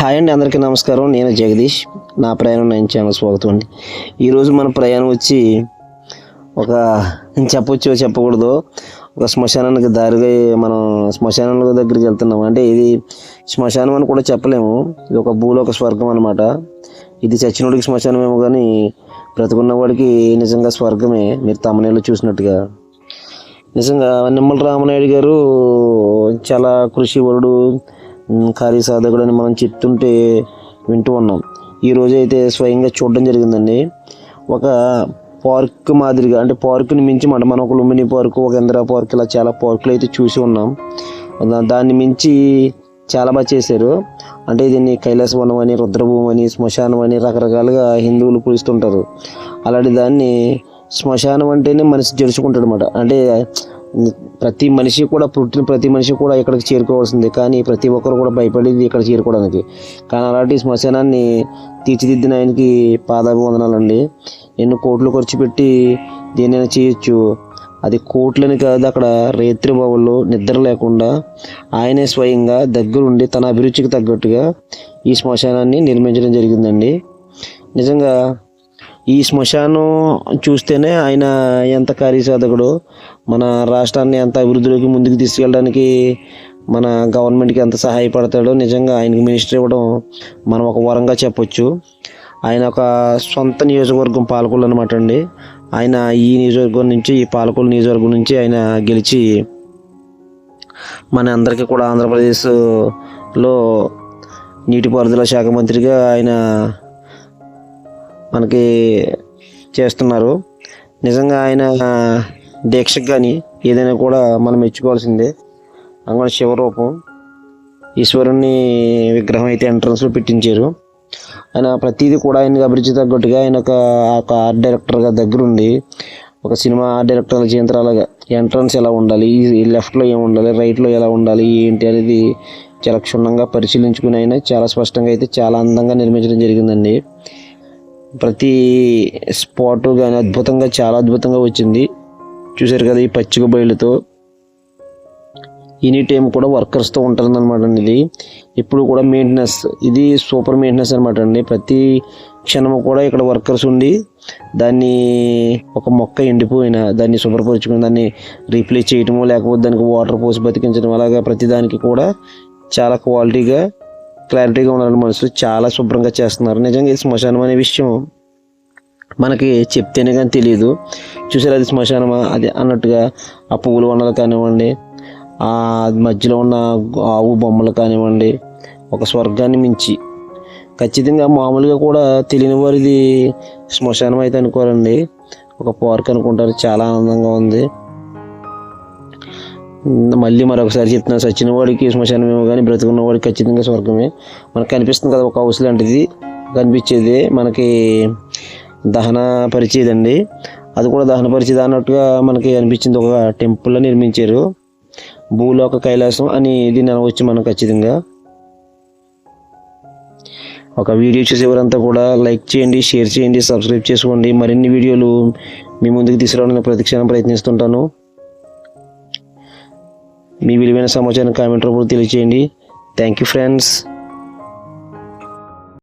Hi అండి అందరికీ నమస్కారం. నేను జగదీష్. నా ప్రయాణం నైన్ ఛానల్ స్వాగతం అండి. ఈరోజు మన ప్రయాణం వచ్చి ఒక చెప్పొచ్చో చెప్పకూడదు ఒక శ్మశానానికి దారిగా మనం శ్మశానం దగ్గరికి వెళ్తున్నాం. అంటే ఇది శ్మశానం అని కూడా చెప్పలేము. ఇది ఒక భూలోక స్వర్గం అనమాట ఇది చచ్చినోడికి శ్మశానమేమో కానీ బ్రతుకున్న వాడికి నిజంగా స్వర్గమే. మీరు తమనేళ్ళు చూసినట్టుగా. నిజంగా నిమ్మల రామనాయుడు గారు చాలా కృషి వరుడు ఉమ్, కార్య సాధకుడు అని మనం చెప్తుంటే వింటూ ఉన్నాం. ఈ రోజైతే అయితే స్వయంగా చూడడం జరిగిందండి. ఒక పార్క్ మాదిరిగా అంటే పార్కుని మించి మాట మనం ఒక లుంబిని పార్క్ ఒక ఇందిరా పార్క్ ఇలా చాలా పార్కులు అయితే చూసి ఉన్నాం. దాన్ని మించి చాలా బాగా చేశారు. అంటే దీన్ని కైలాసవనం అని రుద్రభూమి అని శ్మశానం అని రకరకాలుగా హిందువులు పూజిస్తుంటారు అలాంటి దాన్ని శ్మశానం అంటేనే మనిషి జరుచుకుంటాడు అనమాట అంటే ప్రతి మనిషి కూడా పుట్టిన ప్రతి మనిషి కూడా ఇక్కడికి చేరుకోవాల్సింది. కానీ ప్రతి ఒక్కరు కూడా భయపడేది ఇక్కడ చేరుకోవడానికి. కానీ అలాంటి శ్మశానాన్ని తీర్చిదిద్దిన ఆయనకి పాదాభివందనాలండి. ఎన్ని కోట్లు ఖర్చు పెట్టి దేనైనా చేయొచ్చు. అది కోట్లని కాదు అక్కడ రేత్రి బావుల్లో నిద్ర లేకుండా ఆయనే స్వయంగా దగ్గరుండి తన అభిరుచికి తగ్గట్టుగా ఈ శ్మశానాన్ని నిర్మించడం జరిగిందండి. నిజంగా ఈ శ్మశానం చూస్తేనే ఆయన ఎంత కార్యసాధకుడు మన రాష్ట్రాన్ని ఎంత అభివృద్ధిలోకి ముందుకు తీసుకెళ్ళడానికి మన గవర్నమెంట్కి ఎంత సహాయపడతాడో నిజంగా ఆయనకి మినిస్టర్ ఇవ్వడం మనం ఒక వరంగా చెప్పొచ్చు. ఆయన ఒక సొంత నియోజకవర్గం పాలకులు అనమాట అండి. ఆయన ఈ నియోజకవర్గం నుంచి ఈ పాలకుల నియోజకవర్గం నుంచి ఆయన గెలిచి మన అందరికీ కూడా ఆంధ్రప్రదేశ్లో నీటిపారుదల శాఖ మంత్రిగా ఆయన మనకి చేస్తున్నారు. నిజంగా ఆయన దీక్షకు కానీ ఏదైనా కూడా మనం మెచ్చుకోవాల్సిందే. అంగన శివరూపం. ఈశ్వరుణ్ణి విగ్రహం అయితే ఎంట్రన్స్లో పెట్టించారు. ఆయన ప్రతిదీ కూడా ఆయనకి అభిరుచి తగ్గట్టుగా ఆయన ఒక ఒక ఆర్ట్ డైరెక్టర్గా దగ్గరుండి ఒక సినిమా ఆర్ట్ డైరెక్టర్ చేయంత్రాలుగా ఎంట్రన్స్ ఎలా ఉండాలి ఈ లెఫ్ట్లో ఏమి ఉండాలి రైట్లో ఎలా ఉండాలి ఏంటి అనేది చాలా క్షుణ్ణంగా పరిశీలించుకుని ఆయన చాలా స్పష్టంగా అయితే చాలా అందంగా నిర్మించడం జరిగిందండి. ప్రతి స్పాట్ కానీ అద్భుతంగా చాలా అద్భుతంగా వచ్చింది. చూసారు కదా ఈ పచ్చిక బయలుతో. ఎనీ టైం కూడా వర్కర్స్తో ఉంటుంది అనమాట అండి ఇది. ఇప్పుడు కూడా మెయింటెనెన్స్ ఇది సూపర్ మెయింటెనెన్స్ అనమాట అండి. ప్రతి క్షణము కూడా ఇక్కడ వర్కర్స్ ఉండి దాన్ని ఒక మొక్క ఎండిపోయిన దాన్ని శుభ్రపరచుకుని దాన్ని రీప్లేస్ చేయటము లేకపోతే దానికి వాటర్ పోసి బతికించడం అలాగా ప్రతి దానికి కూడా చాలా క్వాలిటీగా క్లారిటీగా ఉండాలని మనుషులు చాలా శుభ్రంగా చేస్తున్నారు. నిజంగా ఈ శ్మశానం అనే విషయం మనకి చెప్తేనే కానీ తెలియదు చూసారు అది శ్మశానమా? అది అన్నట్టుగా ఆ పువ్వుల వండలు కానివ్వండి ఆ మధ్యలో ఉన్న ఆవు బొమ్మలు కానివ్వండి ఒక స్వర్గాన్ని మించి. ఖచ్చితంగా మామూలుగా కూడా తెలియని వారిది శ్మశానం అయితే అనుకోరండి. ఒక పార్క్ అనుకుంటారు చాలా ఆనందంగా ఉంది. మళ్ళీ మరొకసారి చెప్తున్నా సచిన వాడికి కానీ బ్రతుకున్నవాడికి ఖచ్చితంగా స్వర్గమే. మనకు కనిపిస్తుంది కదా ఒక హౌస్ లాంటిది. కనిపించేది మనకి దహన పరిచేదండి అది కూడా దహన పరిచేది అన్నట్టుగా మనకి అనిపించింది. ఒక టెంపుల్ నిర్మించారు. భూలోక కైలాసం అని దీన్ని అనవచ్చు మనం ఖచ్చితంగా. ఒక వీడియో చూసేవారంతా కూడా లైక్ చేయండి షేర్ చేయండి సబ్స్క్రైబ్ చేసుకోండి. మరిన్ని వీడియోలు మీ ముందుకు తీసుకురావడానికి ప్రతిక్షణం ప్రయత్నిస్తుంటాను. మీ విలువైన సమాచారం కామెంట్ రూపంలో తెలియజేయండి థ్యాంక్ యూ ఫ్రెండ్స్